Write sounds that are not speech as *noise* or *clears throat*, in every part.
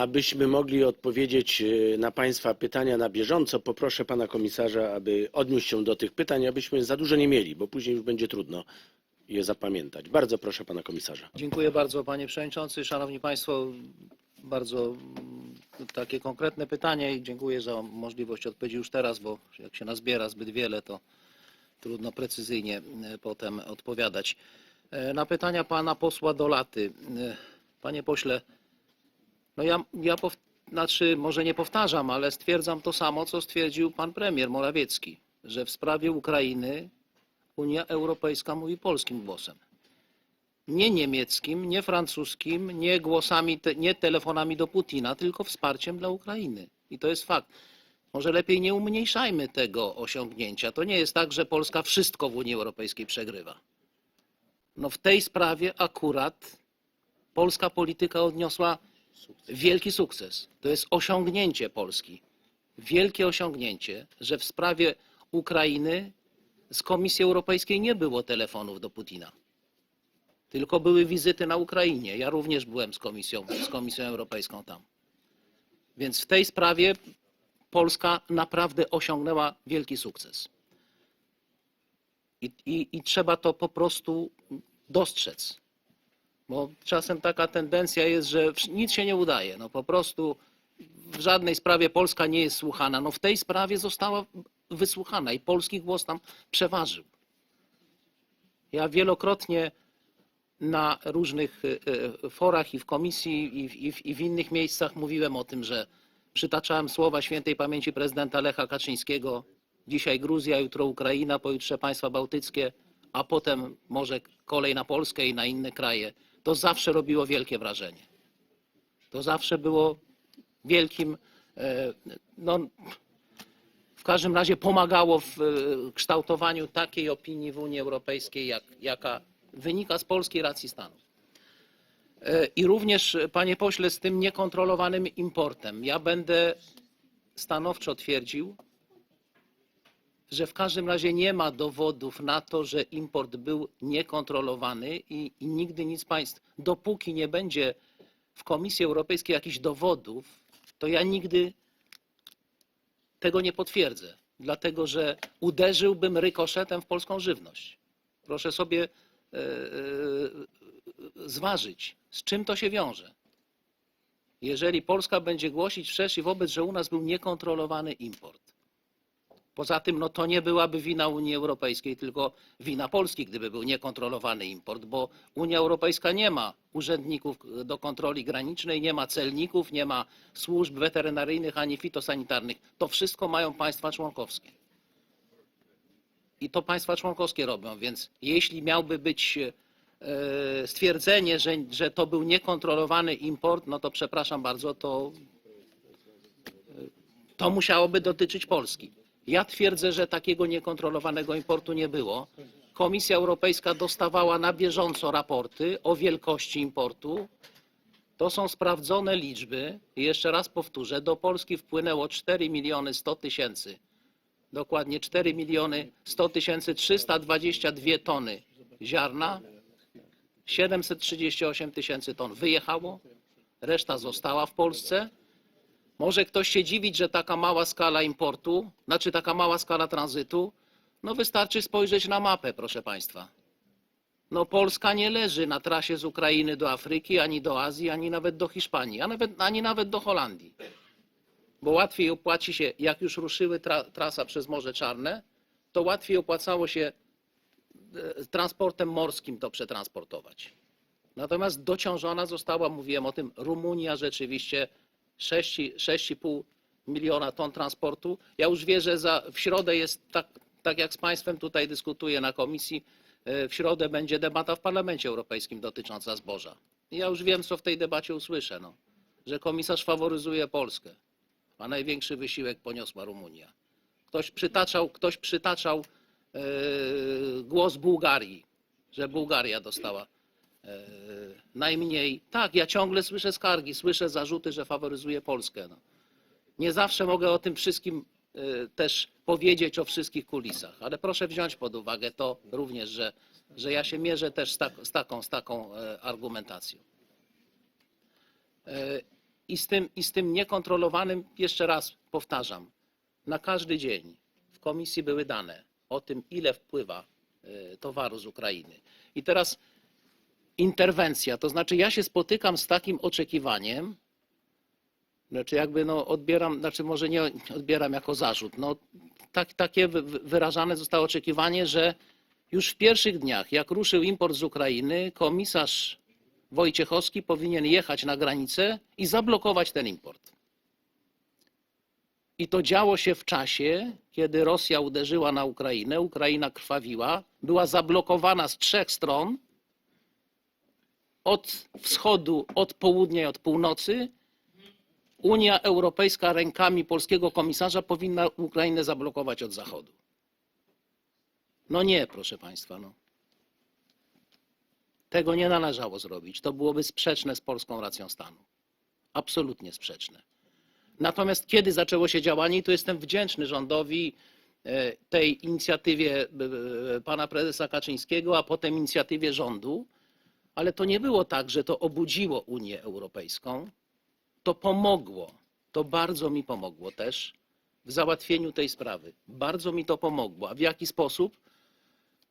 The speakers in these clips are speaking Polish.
Abyśmy mogli odpowiedzieć e, na Państwa pytania na bieżąco, poproszę Pana Komisarza, aby odniósł się do tych pytań, abyśmy za dużo nie mieli, bo później już będzie trudno je zapamiętać. Bardzo proszę Pana Komisarza. Dziękuję bardzo panie przewodniczący. Szanowni państwo, bardzo mm, takie konkretne pytanie i dziękuję za możliwość odpowiedzi już teraz, bo jak się nazbiera zbyt wiele, to trudno precyzyjnie e, potem odpowiadać. E, Na pytania pana posła Dolaty. Panie pośle, no ja, ja pow, znaczy może nie powtarzam, ale stwierdzam to samo, co stwierdził pan premier Morawiecki, że w sprawie Ukrainy Unia Europejska mówi polskim głosem nie niemieckim, nie francuskim, nie głosami, te, nie telefonami do Putina, tylko wsparciem dla Ukrainy. I to jest fakt. Może lepiej nie umniejszajmy tego osiągnięcia. To nie jest tak, że Polska wszystko w Unii Europejskiej przegrywa. No w tej sprawie akurat polska polityka odniosła wielki sukces. To jest osiągnięcie Polski. Wielkie osiągnięcie, że w sprawie Ukrainy z Komisji Europejskiej nie było telefonów do Putina tylko były wizyty na Ukrainie. Ja również byłem z Komisją, z Komisją Europejską tam. Więc w tej sprawie Polska naprawdę osiągnęła wielki sukces. I, i, I trzeba to po prostu dostrzec. Bo czasem taka tendencja jest, że nic się nie udaje. No po prostu w żadnej sprawie Polska nie jest słuchana. No w tej sprawie została wysłuchana i polski głos tam przeważył. Ja wielokrotnie na różnych e, e, forach i w komisji i w innych miejscach mówiłem o tym, że przytaczałem słowa świętej pamięci prezydenta Lecha Kaczyńskiego. Dzisiaj Gruzja, jutro Ukraina, pojutrze państwa bałtyckie, a potem może kolej na Polskę i na inne kraje. To zawsze robiło wielkie wrażenie. To zawsze było wielkim, e, no, w każdym razie pomagało w e, kształtowaniu takiej opinii w Unii Europejskiej, jak, jaka wynika z polskiej racji stanu. E, I również, panie pośle, z tym niekontrolowanym importem. Ja będę stanowczo twierdził, że w każdym razie nie ma dowodów na to, że import był niekontrolowany i, i nigdy nic państw, dopóki nie będzie w Komisji Europejskiej jakichś dowodów, to ja nigdy tego nie potwierdzę, dlatego że uderzyłbym rykoszetem w polską żywność. Proszę sobie e, e, zważyć, z czym to się wiąże. Jeżeli Polska będzie głosić wszerz i wobec, że u nas był niekontrolowany import. Poza tym, no to nie byłaby wina Unii Europejskiej, tylko wina Polski, gdyby był niekontrolowany import, bo Unia Europejska nie ma urzędników do kontroli granicznej, nie ma celników, nie ma służb weterynaryjnych ani fitosanitarnych. To wszystko mają państwa członkowskie. I to państwa członkowskie robią, więc jeśli miałby być e, stwierdzenie, że, że to był niekontrolowany import, no to przepraszam bardzo, to, to musiałoby dotyczyć Polski. Ja twierdzę, że takiego niekontrolowanego importu nie było. Komisja Europejska dostawała na bieżąco raporty o wielkości importu. To są sprawdzone liczby. Jeszcze raz powtórzę, do Polski wpłynęło 4 miliony 100 tysięcy dokładnie 4 miliony 100 tysięcy 322 tony ziarna, 738 tysięcy ton wyjechało, reszta została w Polsce. Może ktoś się dziwić, że taka mała skala importu, znaczy taka mała skala tranzytu, no wystarczy spojrzeć na mapę, proszę Państwa. No Polska nie leży na trasie z Ukrainy do Afryki, ani do Azji, ani nawet do Hiszpanii, a nawet, ani nawet do Holandii bo łatwiej opłaci się, jak już ruszyły tra, trasa przez Morze Czarne, to łatwiej opłacało się e, transportem morskim to przetransportować. Natomiast dociążona została, mówiłem o tym, Rumunia rzeczywiście 6 6,5 miliona ton transportu. Ja już wierzę, za, w środę jest tak, tak jak z Państwem tutaj dyskutuję na komisji, e, w środę będzie debata w Parlamencie Europejskim dotycząca zboża. Ja już wiem, co w tej debacie usłyszę, no, że komisarz faworyzuje Polskę a największy wysiłek poniosła Rumunia. Ktoś przytaczał, ktoś przytaczał e, głos Bułgarii, że Bułgaria dostała najmniej. Tak, ja ciągle słyszę skargi, słyszę zarzuty, że faworyzuje Polskę. No. Nie zawsze mogę o tym wszystkim e, też powiedzieć, o wszystkich kulisach, ale proszę wziąć pod uwagę to również, że, że ja się mierzę też z, tak, z taką, z taką e, argumentacją. E, i z, tym, I z tym niekontrolowanym, jeszcze raz powtarzam, na każdy dzień w komisji były dane o tym, ile wpływa e, towaru z Ukrainy. I teraz interwencja, to znaczy ja się spotykam z takim oczekiwaniem, znaczy jakby no odbieram, znaczy może nie odbieram jako zarzut, no tak, takie wy- wy- wyrażane zostało oczekiwanie, że już w pierwszych dniach, jak ruszył import z Ukrainy, komisarz Wojciechowski powinien jechać na granicę i zablokować ten import. I to działo się w czasie, kiedy Rosja uderzyła na Ukrainę, Ukraina krwawiła, była zablokowana z trzech stron od wschodu, od południa i od północy. Unia Europejska rękami polskiego komisarza powinna Ukrainę zablokować od zachodu. No nie, proszę Państwa. No. Tego nie należało zrobić. To byłoby sprzeczne z polską racją stanu. Absolutnie sprzeczne. Natomiast kiedy zaczęło się działanie, i tu jestem wdzięczny rządowi, e, tej inicjatywie e, e, pana prezesa Kaczyńskiego, a potem inicjatywie rządu, ale to nie było tak, że to obudziło Unię Europejską. To pomogło, to bardzo mi pomogło też w załatwieniu tej sprawy. Bardzo mi to pomogło. A w jaki sposób?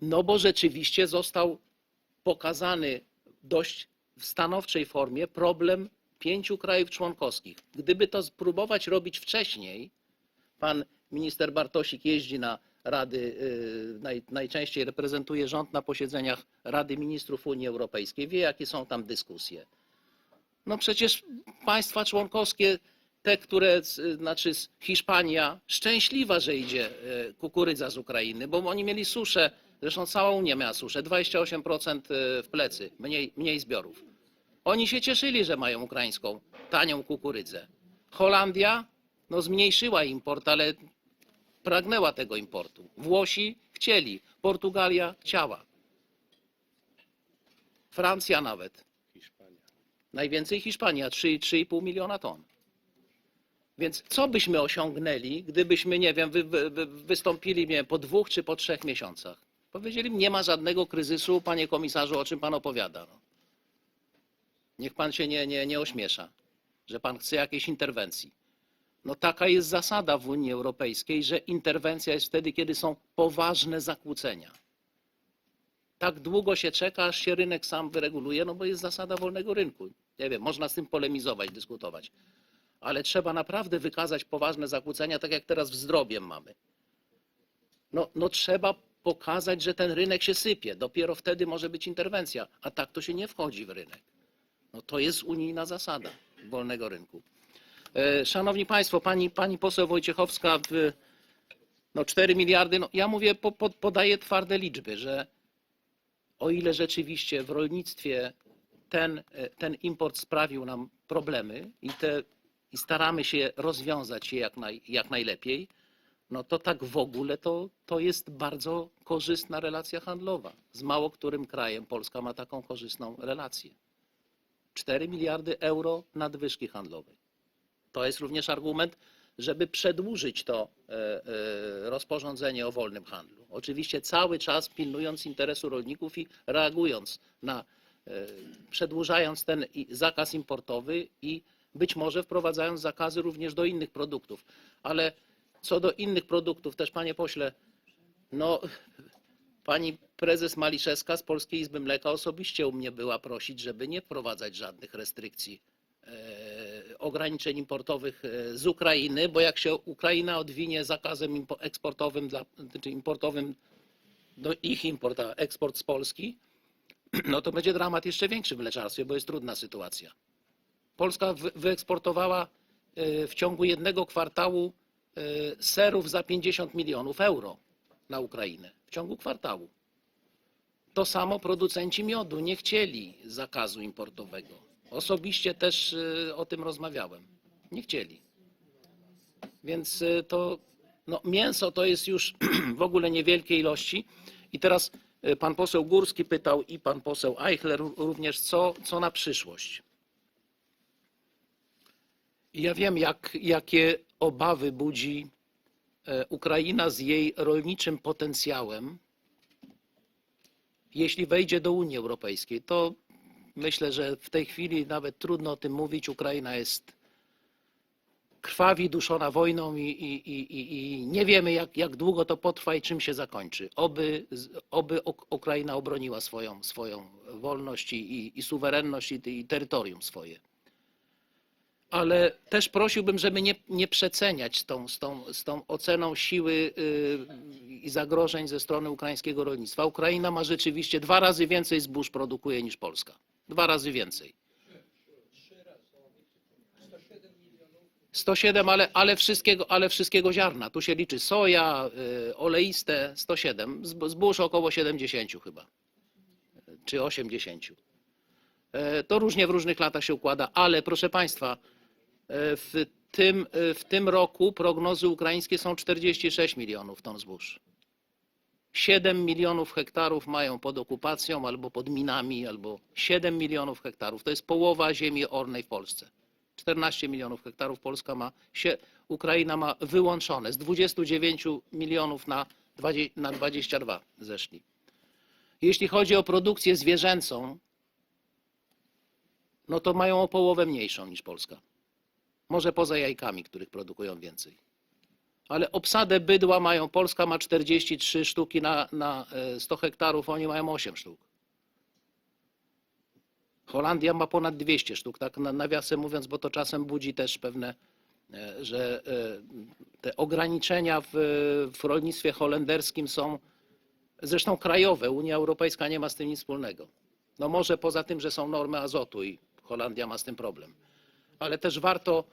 No bo rzeczywiście został pokazany dość w stanowczej formie problem pięciu krajów członkowskich. Gdyby to spróbować robić wcześniej, pan minister Bartosik jeździ na Rady, y, naj, najczęściej reprezentuje rząd na posiedzeniach Rady Ministrów Unii Europejskiej, wie jakie są tam dyskusje. No przecież państwa członkowskie, te, które, znaczy Hiszpania, szczęśliwa, że idzie e, kukurydza z Ukrainy, bo oni mieli suszę, zresztą cała Unia miała suszę, 28% w plecy, mniej, mniej zbiorów. Oni się cieszyli, że mają ukraińską tanią kukurydzę. Holandia no, zmniejszyła import, ale pragnęła tego importu. Włosi chcieli, Portugalia chciała. Francja nawet. Hiszpania. Najwięcej Hiszpania, 3 3,5 miliona ton. Więc co byśmy osiągnęli, gdybyśmy, nie wiem, wy, wy, wy- wystąpili nie po dwóch czy po trzech miesiącach? Powiedzieli, nie ma żadnego kryzysu, panie komisarzu, o czym pan opowiada. No. Niech pan się nie, nie, nie ośmiesza, że pan chce jakiejś interwencji. No taka jest zasada w Unii Europejskiej, że interwencja jest wtedy, kiedy są poważne zakłócenia. Tak długo się czeka, aż się rynek sam wyreguluje, no bo jest zasada wolnego rynku. Nie wiem, można z tym polemizować, dyskutować. Ale trzeba naprawdę wykazać poważne zakłócenia, tak jak teraz w zdrowiem mamy. No, no trzeba pokazać, że ten rynek się sypie. Dopiero wtedy może być interwencja, a tak to się nie wchodzi w rynek. No to jest unijna zasada wolnego rynku. E, Szanowni Państwo, pani, pani poseł Wojciechowska, no 4 miliardy, no ja mówię, po, po, podaję twarde liczby, że o ile rzeczywiście w rolnictwie ten, e, ten import sprawił nam problemy i, te, i staramy się rozwiązać je jak, naj, jak najlepiej, no to tak w ogóle to, to jest bardzo korzystna relacja handlowa. Z mało którym krajem Polska ma taką korzystną relację. 4 miliardy euro nadwyżki handlowej. To jest również argument, żeby przedłużyć to e, e, rozporządzenie o wolnym handlu. Oczywiście cały czas pilnując interesu rolników i reagując na, e, przedłużając ten zakaz importowy i być może wprowadzając zakazy również do innych produktów. Ale co do innych produktów też, panie pośle, no pani prezes Maliszewska z Polskiej Izby Mleka osobiście u mnie była prosić, żeby nie wprowadzać żadnych restrykcji ograniczeń importowych e, z Ukrainy, bo jak się Ukraina odwinie zakazem eksportowym, dla, czy importowym, do ich import, a eksport z Polski, *clears throat* no to będzie dramat jeszcze większy w mleczarstwie, bo jest trudna sytuacja. Polska wy- wyeksportowała e, w ciągu jednego kwartału e, serów za 50 milionów euro na Ukrainę. W ciągu kwartału. To samo producenci miodu nie chcieli zakazu importowego. Osobiście też y, o tym rozmawiałem. Nie chcieli. Więc y, to no, mięso to jest już *clears throat* w ogóle niewielkie ilości. I teraz y, pan poseł Górski pytał i pan poseł Eichler ró- również, co, co na przyszłość. Ja wiem, jak, jakie obawy budzi e, Ukraina z jej rolniczym potencjałem, jeśli wejdzie do Unii Europejskiej, to myślę, że w tej chwili nawet trudno o tym mówić. Ukraina jest krwawi, duszona wojną i, i, i, i- nie wiemy, jak, jak długo to potrwa i czym się zakończy. Oby, oby Ukraina obroniła swoją, swoją wolność i, i, i suwerenność i, i terytorium swoje. Ale też prosiłbym, żeby nie, nie przeceniać tą, z, tą, z tą oceną siły y, i zagrożeń ze strony ukraińskiego rolnictwa. Ukraina ma rzeczywiście dwa razy więcej zbóż produkuje niż Polska. Dwa razy więcej. 107, ale, ale, wszystkiego, ale wszystkiego ziarna. Tu się liczy soja, y, oleiste, 107, zb- zbóż około 70 chyba, czy 80. E, To różnie w różnych latach się układa, ale proszę Państwa, e, w tym, e, w tym roku prognozy ukraińskie są 46 milionów ton zbóż. 7 milionów hektarów mają pod okupacją albo pod minami, albo 7 milionów hektarów. To jest połowa ziemi ornej w Polsce. 14 milionów hektarów Polska ma, się, Ukraina ma wyłączone. Z 29 milionów na, 20, na 22 zeszli. Jeśli chodzi o produkcję zwierzęcą, no to mają o połowę mniejszą niż Polska. Może poza jajkami, których produkują więcej. Ale obsadę bydła mają, Polska ma 43 sztuki na, na e, 100 hektarów, oni mają 8 sztuk. Holandia ma ponad 200 sztuk, tak na- nawiasem mówiąc, bo to czasem budzi też pewne, e, że e, te ograniczenia w, w rolnictwie holenderskim są zresztą krajowe. Unia Europejska nie ma z tym nic wspólnego. No może poza tym, że są normy azotu i Holandia ma z tym problem. Ale też warto,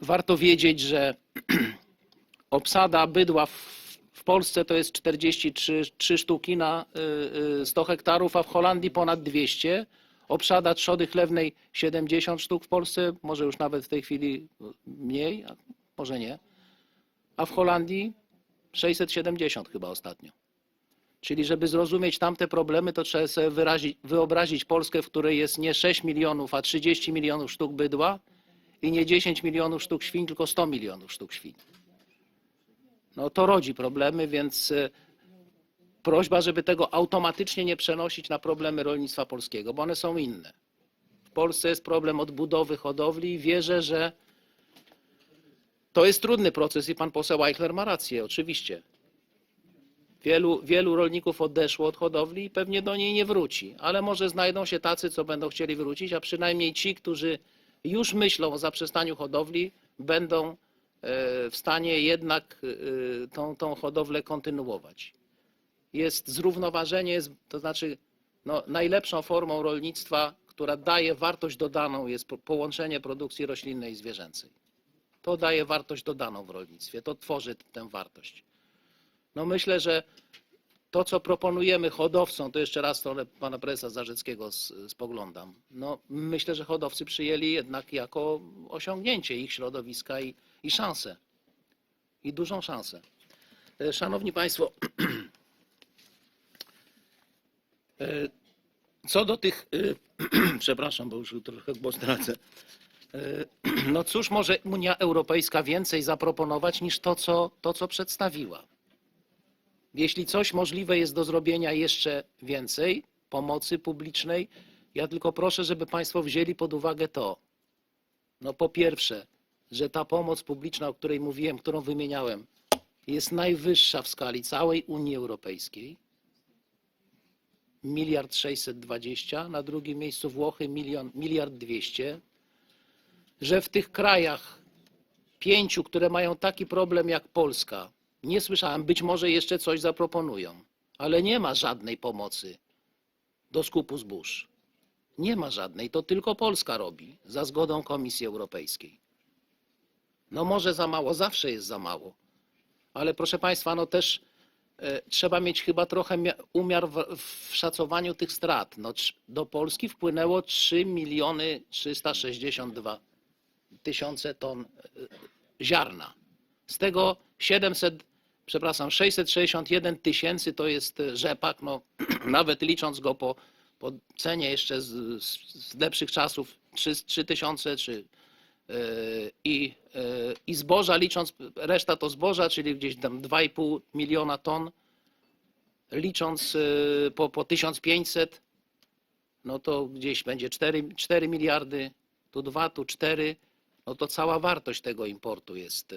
warto wiedzieć, że *clears throat* obsada bydła w, Polsce to jest 43 3 sztuki na y, y, 100 hektarów, a w Holandii ponad 200. Obsada trzody chlewnej 70 sztuk w Polsce, może już nawet w tej chwili mniej, może nie. A w Holandii 670 chyba ostatnio. Czyli żeby zrozumieć tamte problemy, to trzeba sobie wyrazić, wyobrazić Polskę, w której jest nie 6 milionów, a 30 milionów sztuk bydła i nie 10 milionów sztuk świń, tylko 100 milionów sztuk świń. No to rodzi problemy, więc e, prośba, żeby tego automatycznie nie przenosić na problemy rolnictwa polskiego, bo one są inne. W Polsce jest problem odbudowy hodowli i wierzę, że to jest trudny proces i pan poseł Eichler ma rację, oczywiście. Wielu, wielu rolników odeszło od hodowli i pewnie do niej nie wróci, ale może znajdą się tacy, co będą chcieli wrócić, a przynajmniej ci, którzy już myślą o zaprzestaniu hodowli, będą w stanie jednak e, tą, tą hodowlę kontynuować. Jest zrównoważenie, to znaczy no, najlepszą formą rolnictwa, która daje wartość dodaną, jest po- połączenie produkcji roślinnej i zwierzęcej. To daje wartość dodaną w rolnictwie, to tworzy tę wartość. No myślę, że to, co proponujemy hodowcom, to jeszcze raz stronę pana prezesa Zarzeckiego spoglądam. No, myślę, że hodowcy przyjęli jednak jako osiągnięcie ich środowiska i, i szansę. I dużą szansę. E, Szanowni Państwo, *clears throat* e, co do tych, e, *clears throat* przepraszam, bo już trochę głos tracę. *clears throat* No cóż może Unia Europejska więcej zaproponować niż to, co, to, co przedstawiła? Jeśli coś możliwe jest do zrobienia jeszcze więcej pomocy publicznej, ja tylko proszę, żeby Państwo wzięli pod uwagę to. No po pierwsze, że ta pomoc publiczna, o której mówiłem, którą wymieniałem, jest najwyższa w skali całej Unii Europejskiej. Miliard 620, na drugim miejscu Włochy miliard 200. Że w tych krajach pięciu, które mają taki problem jak Polska, nie słyszałem, być może jeszcze coś zaproponują, ale nie ma żadnej pomocy do skupu zbóż. Nie ma żadnej, to tylko Polska robi za zgodą Komisji Europejskiej. No może za mało, zawsze jest za mało, ale proszę Państwa, no też e, trzeba mieć chyba trochę mia- umiar w, szacowaniu tych strat. No, do Polski wpłynęło 3 miliony 362 tysiące ton e, ziarna. Z tego 700, przepraszam, 661 tysięcy to jest e, rzepak, no *clears throat* nawet licząc go po, po cenie jeszcze z, z, lepszych czasów 3, 3 tysiące czy i, i zboża licząc, reszta to zboża, czyli gdzieś tam 2,5 miliona ton, licząc e, po, po 1500, no to gdzieś będzie 4, 4 miliardy, tu 2, tu 4, no to cała wartość tego importu jest e,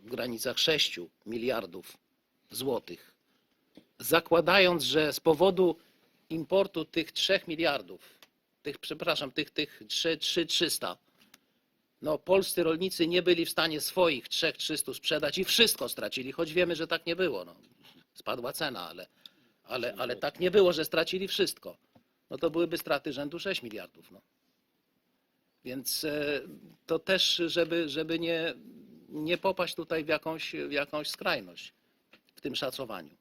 w granicach 6 miliardów złotych. Zakładając, że z powodu importu tych 3 miliardów, tych, przepraszam, tych, tych 3, 3 300, no polscy rolnicy nie byli w stanie swoich 3300 sprzedać i wszystko stracili, choć wiemy, że tak nie było. No, spadła cena, ale, ale, ale tak nie było, że stracili wszystko. No to byłyby straty rzędu 6 miliardów. No. Więc e, to też, żeby, żeby nie, nie popaść tutaj w jakąś, w jakąś skrajność w tym szacowaniu.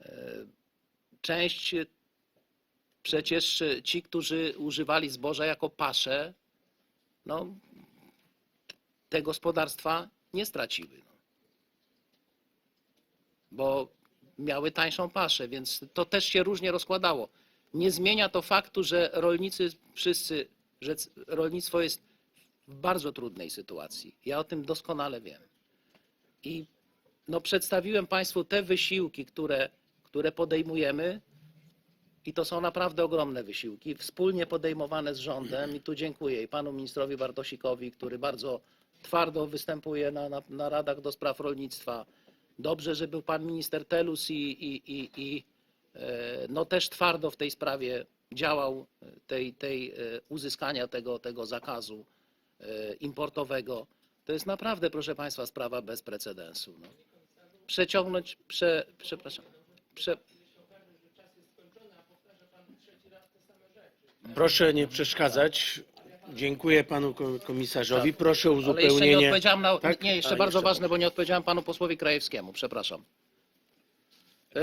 E, Część przecież ci, którzy używali zboża jako pasze, no, te gospodarstwa nie straciły. No. Bo miały tańszą paszę, więc to też się różnie rozkładało. Nie zmienia to faktu, że rolnicy wszyscy, że rolnictwo jest w bardzo trudnej sytuacji. Ja o tym doskonale wiem. I no, przedstawiłem Państwu te wysiłki, które, które podejmujemy. I to są naprawdę ogromne wysiłki, wspólnie podejmowane z rządem. I tu dziękuję i panu ministrowi Bartosikowi, który bardzo twardo występuje na, na, na radach do spraw rolnictwa. Dobrze, że był pan minister Telus i, i, i, i e, no też twardo w tej sprawie działał, e, tej, tej e, uzyskania tego, tego zakazu importowego. To jest naprawdę, proszę państwa, sprawa bez precedensu. No. Przeciągnąć, prze, przepraszam, prze, Proszę nie przeszkadzać. Dziękuję panu ko- komisarzowi. Proszę o Ale jeszcze nie uzupełnienie. odpowiedziałem na. Tak? Nie, jeszcze A, bardzo jeszcze ważne, bo nie odpowiedziałem panu posłowi Krajewskiemu. Przepraszam. E,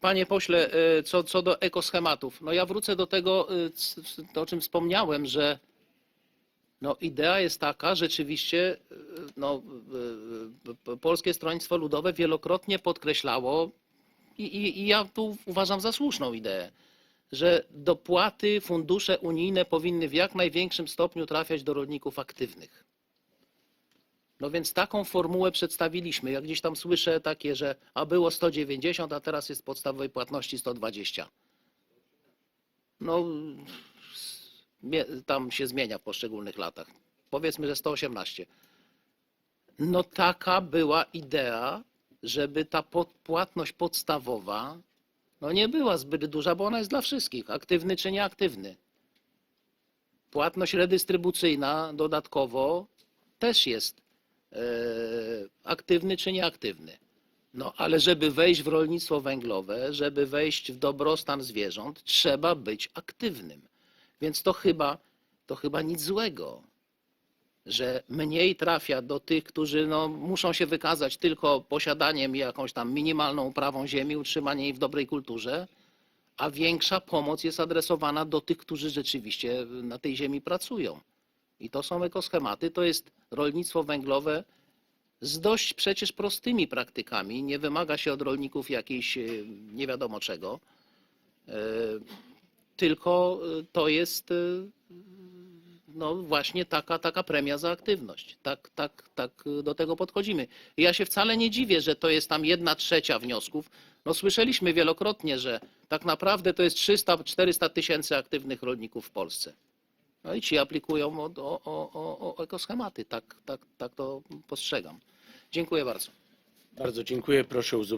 Panie pośle, e, co, co do ekoschematów, no ja wrócę do tego, e, c- c- to, o czym wspomniałem, że no idea jest taka, rzeczywiście, e, no, e, p- Polskie Stronnictwo Ludowe wielokrotnie podkreślało i, i, i ja tu uważam za słuszną ideę, że dopłaty, fundusze unijne powinny w jak największym stopniu trafiać do rolników aktywnych. No więc taką formułę przedstawiliśmy. Jak gdzieś tam słyszę takie, że a było 190, a teraz jest podstawowej płatności 120. No tam się zmienia w poszczególnych latach. Powiedzmy, że 118. No taka była idea, żeby ta płatność podstawowa no nie była zbyt duża, bo ona jest dla wszystkich, aktywny czy nieaktywny. Płatność redystrybucyjna dodatkowo też jest e, aktywny czy nieaktywny. No ale żeby wejść w rolnictwo węglowe, żeby wejść w dobrostan zwierząt, trzeba być aktywnym. Więc to chyba, to chyba nic złego, że mniej trafia do tych, którzy no, muszą się wykazać tylko posiadaniem jakąś tam minimalną uprawą ziemi, utrzymaniem jej w dobrej kulturze, a większa pomoc jest adresowana do tych, którzy rzeczywiście na tej ziemi pracują. I to są ekoschematy, to jest rolnictwo węglowe z dość przecież prostymi praktykami. Nie wymaga się od rolników jakiejś e, nie wiadomo czego, E, tylko e, to jest no właśnie taka, taka premia za aktywność. Tak, tak, tak do tego podchodzimy. Ja się wcale nie dziwię, że to jest tam jedna trzecia wniosków. No słyszeliśmy wielokrotnie, że tak naprawdę to jest 300-400 tysięcy aktywnych rolników w Polsce. No i ci aplikują o, o, o, o, ekoschematy. Tak, tak, tak to postrzegam. Dziękuję bardzo. Bardzo dziękuję. Proszę o uzupełnienie.